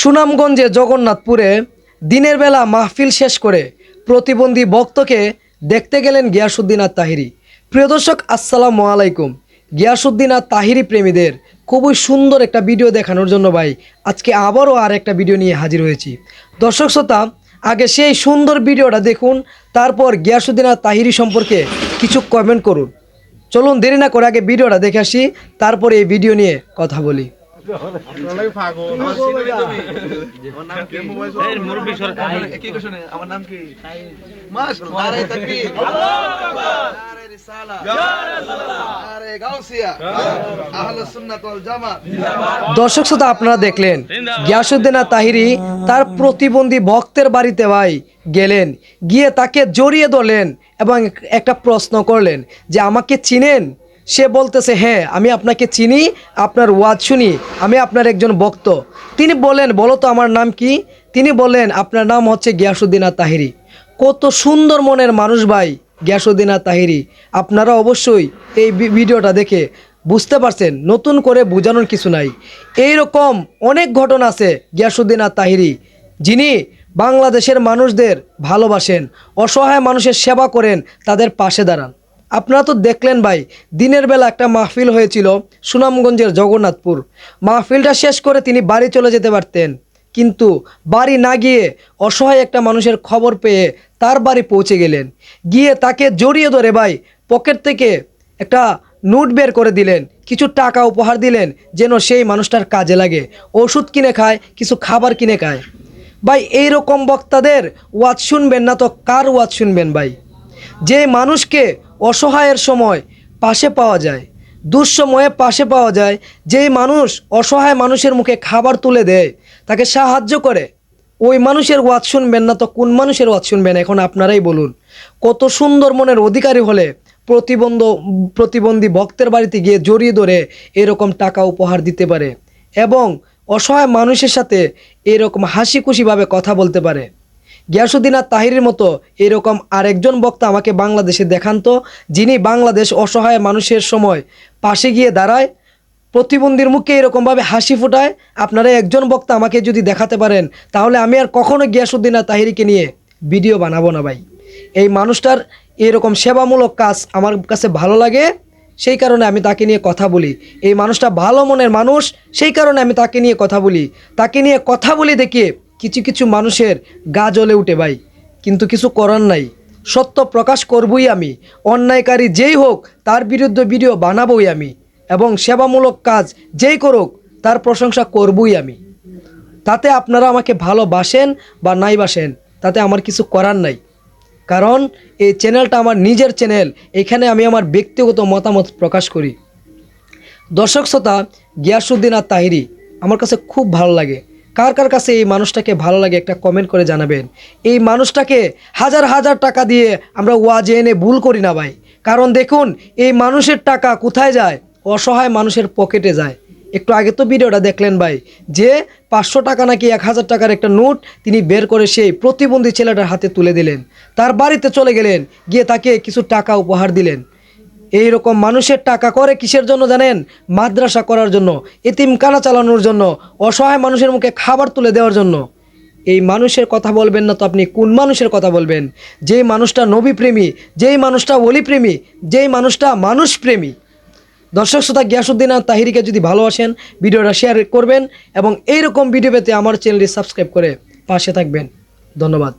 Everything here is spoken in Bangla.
সুনামগঞ্জে জগন্নাথপুরে দিনের বেলা মাহফিল শেষ করে প্রতিবন্ধী ভক্তকে দেখতে গেলেন গিয়াসুদ্দিন আর তাহিরি। প্রিয় দর্শক, আসসালামু আলাইকুম। গিয়াসুদ্দিন আর তাহিরি প্রেমীদের খুবই সুন্দর একটা ভিডিও দেখানোর জন্য ভাই, আজকে আবারও আর একটা ভিডিও নিয়ে হাজির হয়েছি। দর্শক শ্রোতা, আগে সেই সুন্দর ভিডিওটা দেখুন, তারপর গিয়াসুদ্দিন আর তাহিরি সম্পর্কে কিছু কমেন্ট করুন। চলুন দেরি না করে আগে ভিডিওটা দেখে আসি, তারপর এই ভিডিও নিয়ে কথা বলি। আমার নাম কি? দর্শক শ্রোতা আপনারা দেখলেন গিয়াসুদ্দিন তাহিরি তার প্রতিবন্ধী ভক্তের বাড়িতে ভাই গেলেন গিয়ে তাকে জড়িয়ে ধরলেন এবং একটা প্রশ্ন করলেন যে আমাকে চিনেন? সে বলতেছে হ্যাঁ আমি আপনাকে চিনি, আপনার ওয়াজ শুনি, আমি আপনার একজন ভক্ত। তিনি বলেন, বলো তো আমার নাম কি? তিনি বললেন আপনার নাম হচ্ছে গিয়াসুদ্দিন তাহিরি কত সুন্দর মনের মানুষ ভাই গিয়াসুদ্দিন তাহিরি আপনারা অবশ্যই এই ভিডিওটা দেখে বুঝতে পারছেন, নতুন করে বোঝানোর কিছু নাই। এই রকম অনেক ঘটনা আছে গিয়াসুদ্দিন তাহিরি যিনি বাংলাদেশের মানুষদের ভালোবাসেন, অসহায় মানুষের সেবা করেন, তাদের পাশে দাঁড়ান। আপনারা তো দেখলেন ভাই, দিনের বেলা একটা মাহফিল হয়েছিল সুনামগঞ্জের জগন্নাথপুর। মাহফিলটা শেষ করে তিনি বাড়ি চলে যেতে পারতেন। কিন্তু বাড়ি না গিয়ে অসহায় একটা মানুষের খবর পেয়ে তার বাড়ি পৌঁছে গেলেন। গিয়ে তাকে জড়িয়ে ধরে ভাই, পকেট থেকে একটা নোট বের করে দিলেন। কিছু টাকা উপহার দিলেন যেন সেই মানুষটার কাজে লাগে। ওষুধ কিনে খায়, কিছু খাবার কিনে খায়। ভাই, এইরকম বক্তাদের ওয়াজ শুনবেন না তো কার ওয়াজ শুনবেন ভাই? যে মানুষকে অসহায়ের সময় পাশে পাওয়া যায়। দুঃসময়ে পাশে পাওয়া যায়। যেই মানুষ অসহায় মানুষের মুখে খাবার তুলে দেয়, তাকে সাহায্য করে। ওই মানুষের ওয়াজ শুনবেন না তো কোন মানুষের ওয়াজ শুনবেন? এখন আপনারাই বলুন। কত সুন্দর মনের অধিকারী হলে প্রতিবন্ধ, প্রতিবন্ধী ভক্তের বাড়িতে গিয়ে জড়িয়ে ধরে এরকম টাকা উপহার দিতে পারে এবং অসহায় মানুষের সাথে এরকম হাসি খুশিভাবে কথা বলতে পারে। গিয়াসুদ্দিন আর তাহিরের মতো এরকম আরেকজন বক্তা আমাকে বাংলাদেশে দেখান তো, যিনি বাংলাদেশ অসহায় মানুষের সময় পাশে গিয়ে দাঁড়ায়, প্রতিবন্ধীর মুখে এরকমভাবে হাসি ফোটায়, আপনারা একজন বক্তা আমাকে যদি দেখাতে পারেন, তাহলে আমি আর কখনো গিয়াসুদ্দিন আর তাহিরিকে নিয়ে ভিডিও বানাবো না ভাই। এই মানুষটার এরকম সেবামূলক কাজ আমার কাছে ভালো লাগে, সেই কারণে আমি তাকে নিয়ে কথা বলি। এই মানুষটা ভালো মনের মানুষ, সেই কারণে আমি তাকে নিয়ে কথা বলি। তাকে নিয়ে কথা বলি দেখিয়ে কিছু কিছু মানুষের গা জ্বলে উঠে ভাই, কিন্তু কিছু করার নাই। সত্য প্রকাশ করবই আমি, অন্যায়কারী যেই হোক, তার বিরুদ্ধে ভিডিও বানাবই আমি, এবং সেবামূলক কাজ যেই করুক, তার প্রশংসা করবই আমি। তাতে আপনারা আমাকে ভালোবাসেন বা নাই বাসেন, তাতে আমার কিছু করার নাই। কারণ, এই চ্যানেলটা আমার নিজের চ্যানেল এখানে আমি আমার ব্যক্তিগত মতামত প্রকাশ করি। দর্শক শ্রোতা গিয়াসুদ্দিন আর তাহিরি আমার কাছে খুব ভালো লাগে। কার কার কাছে এই মানুষটাকে ভালো লাগে একটা কমেন্ট করে জানাবেন। এই মানুষটাকে হাজার হাজার টাকা দিয়ে আমরা ওয়াজে এনে ভুল করি না ভাই। কারণ দেখুন, এই মানুষের টাকা কোথায় যায়? অসহায় মানুষের পকেটে যায়। একটু আগে তো ভিডিওটা দেখলেন ভাই, যে পাঁচশো টাকা নাকি এক হাজার টাকার একটা নোট তিনি বের করে সেই প্রতিবন্ধী ছেলেটার হাতে তুলে দিলেন। তার বাড়িতে চলে গেলেন, গিয়ে তাকে কিছু টাকা উপহার দিলেন। এই রকম মানুষের টাকা করে কিসের জন্য জানেন? মাদ্রাসা করার জন্য এতিমখানা চালানোর জন্য, অসহায় মানুষের মুখে খাবার তুলে দেওয়ার জন্য। এই মানুষের কথা বলবেন না তো আপনি কোন মানুষের কথা বলবেন? যেই মানুষটা নবী প্রেমী যেই মানুষটা অলি প্রেমী যেই মানুষটা মানুষ প্রেমী দর্শক শ্রোতা গিয়াসুদ্দিন আর তাহিরিকে যদি ভালোবাসেন, ভিডিওটা শেয়ার করবেন এবং এইরকম ভিডিও পেতে আমার চ্যানেলটি সাবস্ক্রাইব করে পাশে থাকবেন। ধন্যবাদ।